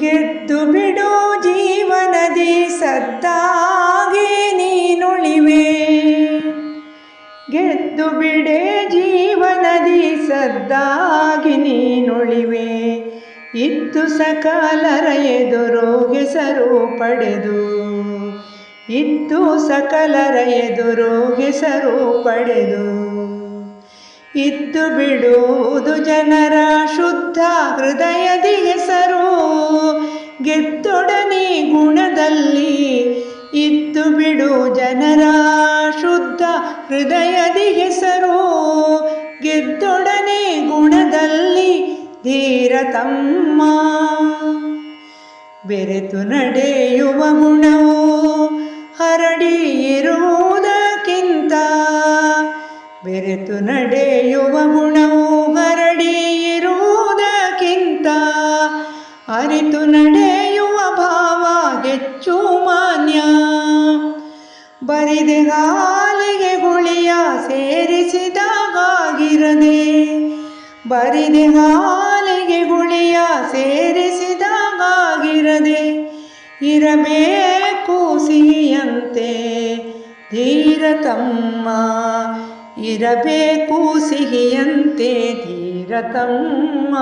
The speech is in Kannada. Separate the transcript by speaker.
Speaker 1: ಗೆದ್ದು ಬಿಡು ಜೀವನದಿ ಸದ್ದಾಗಿ ನೀನುಳಿವೆ. ಗೆದ್ದು ಬಿಡೆ ಜೀವನದಿ ಸದ್ದಾಗಿ ನೀನುಳಿವೆ. ಇತ್ತು ಸಕಲರ ಎದುರು ಹೆಸರು ಪಡೆದು, ಇತ್ತು ಸಕಲರ ಎದುರು ಹೆಸರು ಪಡೆದು. ಇದ್ದು ಬಿಡುವುದು ಜನರ ಶುದ್ಧ ಹೃದಯದಿ ಗುಣದಲ್ಲಿ ಇದ್ದು ಬಿಡು ಜನರ ಶುದ್ಧ ಹೃದಯದಿ ಹೆಸರು. ಗೆದ್ದೊಡನೆ ಗುಣದಲ್ಲಿ ಧೀರತಮ್ಮ ಬೆರೆತು ನಡೆಯುವ ಗುಣವು ಹರಡಿ ಇರುವುದಕ್ಕಿಂತ. ಬೆರೆತು ನಡೆಯುವ ಗುಣವು ಹರಡಿ ಇರುವುದಕ್ಕಿಂತ. ಅರಿತು ನಡೆಯುವ ಬರಿದೆ ಹಾಲಿಗೆ ಗುಳಿಯ ಸೇರಿಸಿದಾಗಿರದೆ ಬರಿದೆ ಹಾಲಿಗೆ ಗುಳಿಯ ಸೇರಿಸಿದಾಗಿರದೆ ಇರಬೇಕು ಸಿಹಿಯಂತೆ ಧೀರತಮ್ಮ. ಇರಬೇಕು ಸಿಹಿಯಂತೆ ಧೀರತಮ್ಮ.